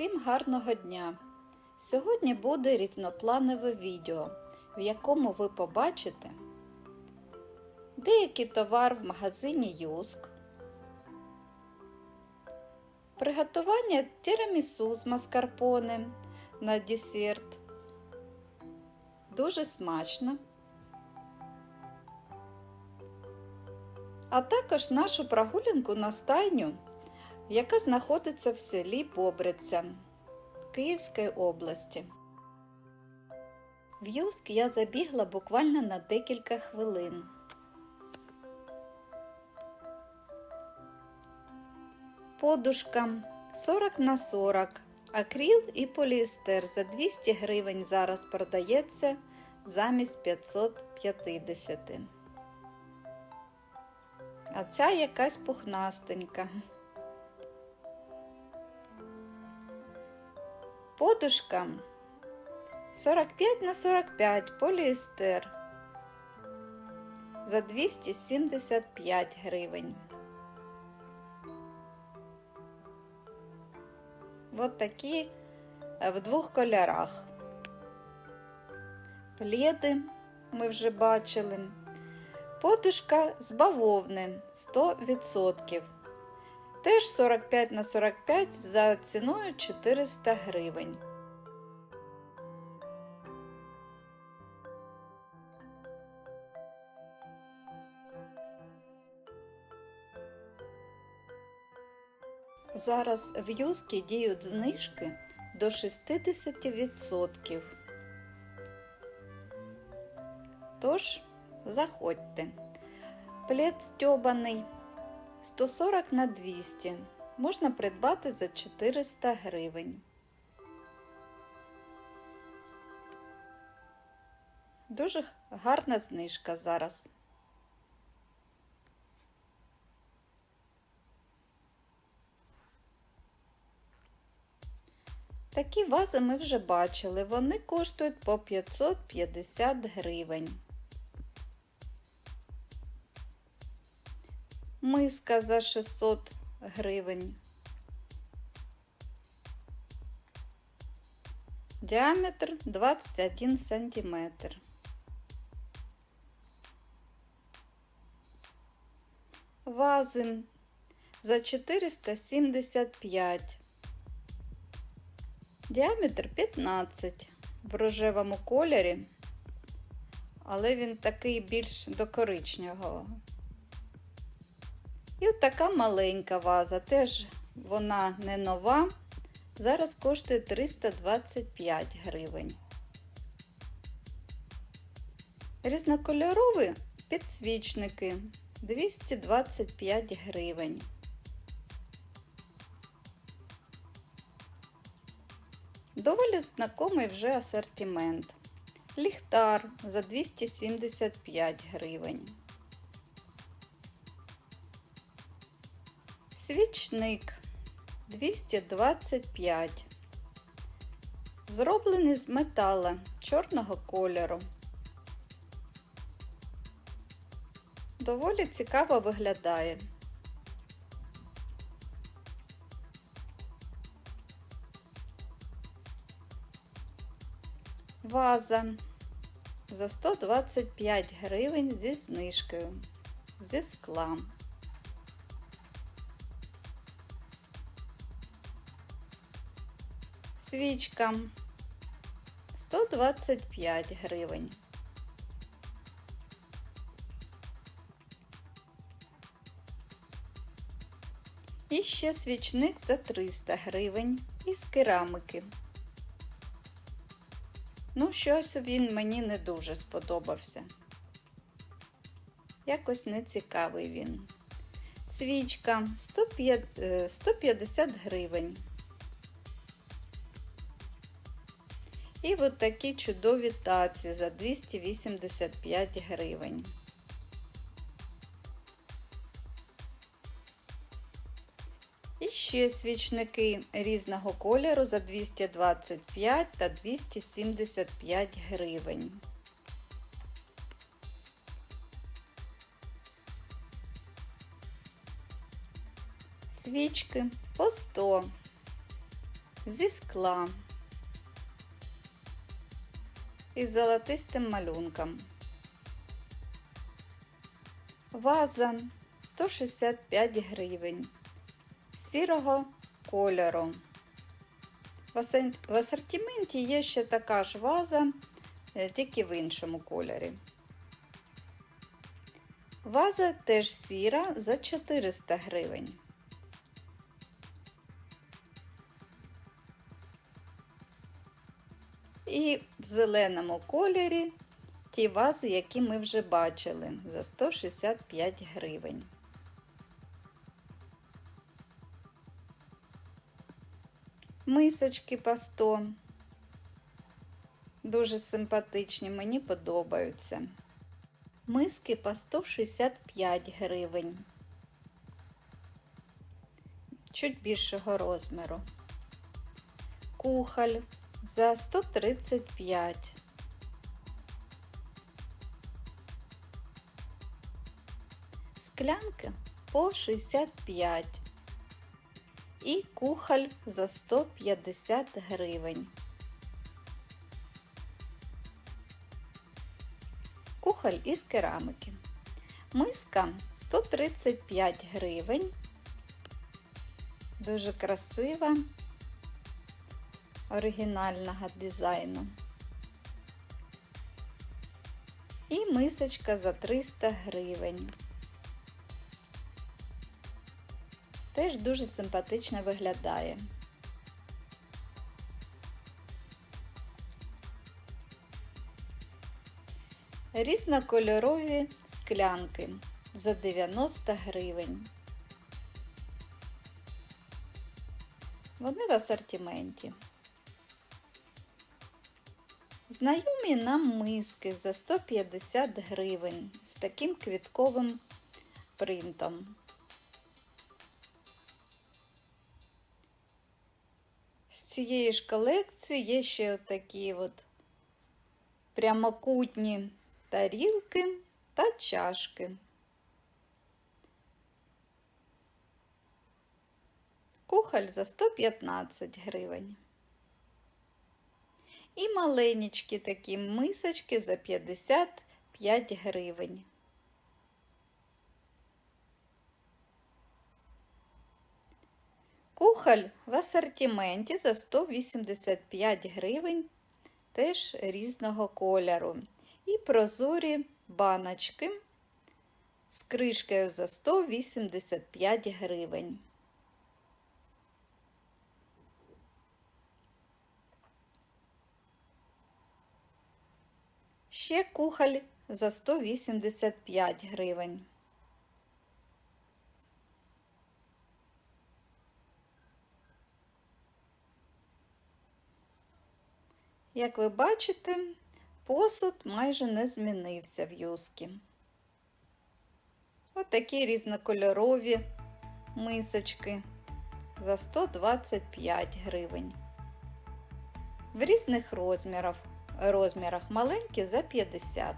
Всім гарного дня! Сьогодні буде різнопланове відео, в якому ви побачите деякий товар в магазині Юск, приготування тірамісу з маскарпоне на десерт. Дуже смачно. А також нашу прогулянку на стайню, яка знаходиться в селі Бобриця Київської області. В Юск я забігла буквально на декілька хвилин. Подушка 40 на 40, акріл і поліестер за 200 гривень зараз продається замість 550. А ця якась пухнастенька. Подушка 45 на 45 поліестер за 275 гривень. От такі е, в двох кольорах. Пледи ми вже бачили. Подушка з бавовни 100%. Теж 45 на 45 за ціною 400 гривень. Зараз в Юскі діють знижки до 60%. Тож, заходьте. Плед стьобаний 140 на 200 можна придбати за 400 гривень. Дуже гарна знижка зараз. Такі вази ми вже бачили, вони коштують по 550 гривень. Миска за 600 гривень. Діаметр 21 сантиметр. Вази за 475. Діаметр 15 в рожевому кольорі, але він такий більш до коричневого. І от така маленька ваза, теж вона не нова. Зараз коштує 325 гривень. Різнокольорові підсвічники 225 гривень. Доволі знакомий вже асортимент. Ліхтар за 275 гривень. Свічник 225. Зроблений з метала чорного кольору. Доволі цікаво виглядає. Ваза за 125 гривень зі знижкою, зі скла. Свічка 125 гривень. І ще свічник за 300 гривень із керамики. Ну, щось він мені не дуже сподобався. Якось не цікавий він. Свічка 150 гривень. І от такі чудові таці за 285 гривень. І ще свічники різного кольору за 225 та 275 гривень. Свічки по 100 зі скла із золотистим малюнком. Ваза 165 гривень сірого кольору. В асортименті є ще така ж ваза, е, тільки в іншому кольорі. Ваза теж сіра за 400 гривень. І в зеленому кольорі ті вази, які ми вже бачили, за 165 гривень. Мисочки по 100. Дуже симпатичні, мені подобаються. Миски по 165 гривень. Чуть більшого розміру. Кухоль за 135. Склянки по 65 і кухоль за 150 гривень. Кухоль із керамики. Миска 135 гривень. Дуже красива, оригінального дизайну. І мисочка за 300 гривень. Теж дуже симпатично виглядає. Різнокольорові склянки за 90 гривень. Вони в асортименті. Знайомі нам миски за 150 гривень з таким квітковим принтом. З цієї ж колекції є ще такі от прямокутні тарілки та чашки. Кухоль за 115 гривень. І маленькі такі мисочки за 55 гривень. Кухоль в асортименті за 185 гривень, теж різного кольору. І прозорі баночки з кришкою за 185 гривень. Ще кухоль за 185 гривень. Як ви бачите, посуд майже не змінився в юскі. Ось такі різнокольорові мисочки за 125 гривень. В різних розмірах, розмірах маленькі за 50.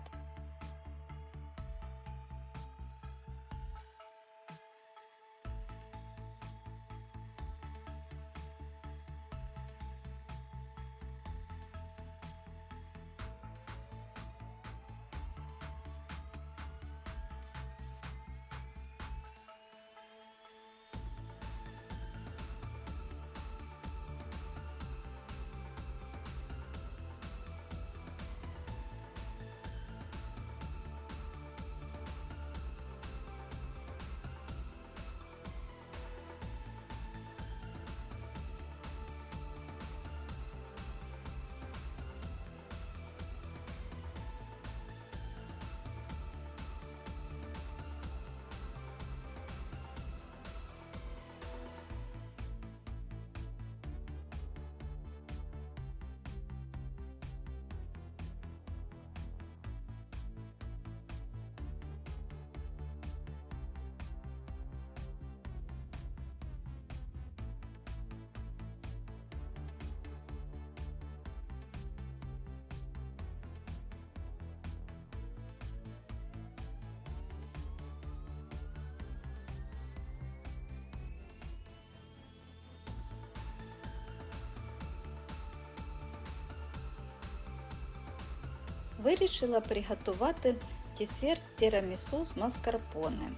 Вирішила приготувати десерт тірамісу з маскарпоне.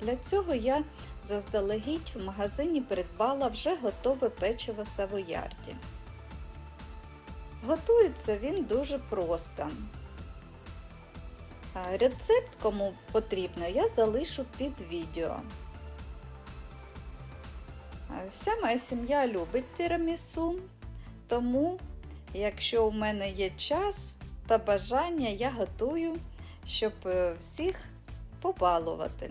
Для цього я заздалегідь в магазині придбала вже готове печиво савоярді. Готується він дуже просто. Рецепт, кому потрібно, я залишу під відео. Вся моя сім'я любить тирамісу, тому, якщо у мене є час та бажання, я готую, щоб е, всіх побалувати.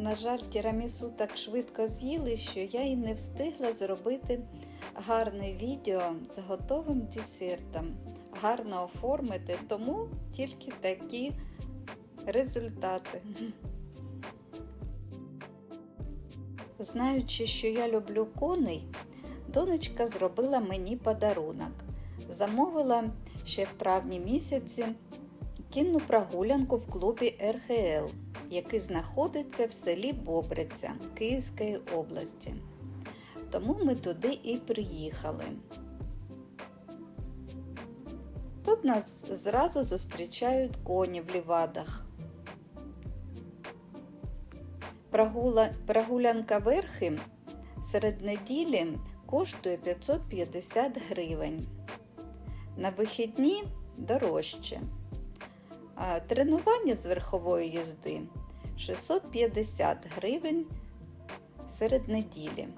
На жаль, тірамісу так швидко з'їли, що я і не встигла зробити гарне відео з готовим десертом, гарно оформити, тому тільки такі результати. Знаючи, що я люблю коней, донечка зробила мені подарунок. Замовила ще в травні місяці кінну прогулянку в клубі РХЛ, який знаходиться в селі Бобриця Київської області. Тому ми туди і приїхали. Тут нас зразу зустрічають коні в лівадах. Прогулянка верхи серед неділі коштує 550 гривень. На вихідні дорожче. А тренування з верхової їзди 650 гривень серед неділі.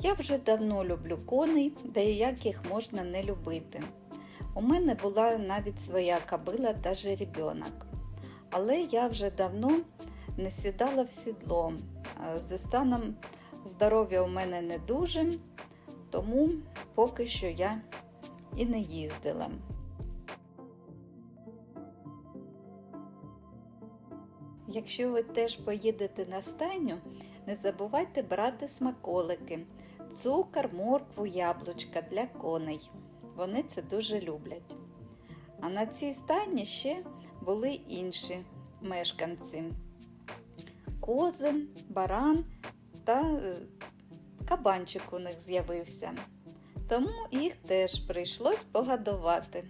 Я вже давно люблю коней, де як їх можна не любити. У мене була навіть своя кабила та жеребьонок. Але я вже давно не сідала в сідло. Зі станом здоров'я у мене не дуже, тому поки що я і не їздила. Якщо ви теж поїдете на стайню, не забувайте брати смаколики, цукор, моркву, яблучка для коней. Вони це дуже люблять. А на цій стайні ще були інші мешканці кози, баран та е, кабанчик у них з'явився. Тому їх теж прийшлось погодувати.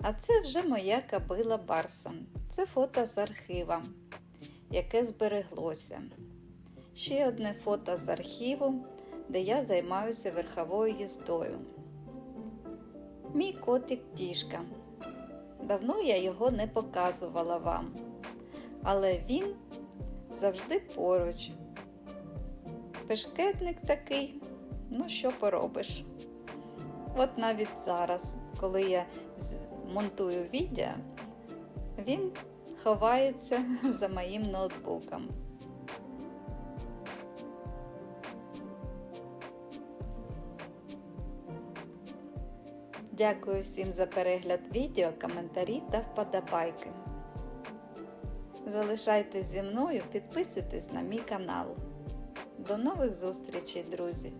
А це вже моя кабила Барса. Це фото з архіва, яке збереглося. Ще одне фото з архіву, де я займаюся верховою їздою. Мій котик Тішка. Давно я його не показувала вам, але він завжди поруч. Пешкетник такий, ну що поробиш? От навіть зараз, коли я монтую відео, він ховається за моїм ноутбуком. Дякую всім за перегляд відео, коментарі та вподобайки. Залишайтесь зі мною, підписуйтесь на мій канал. До нових зустрічей, друзі!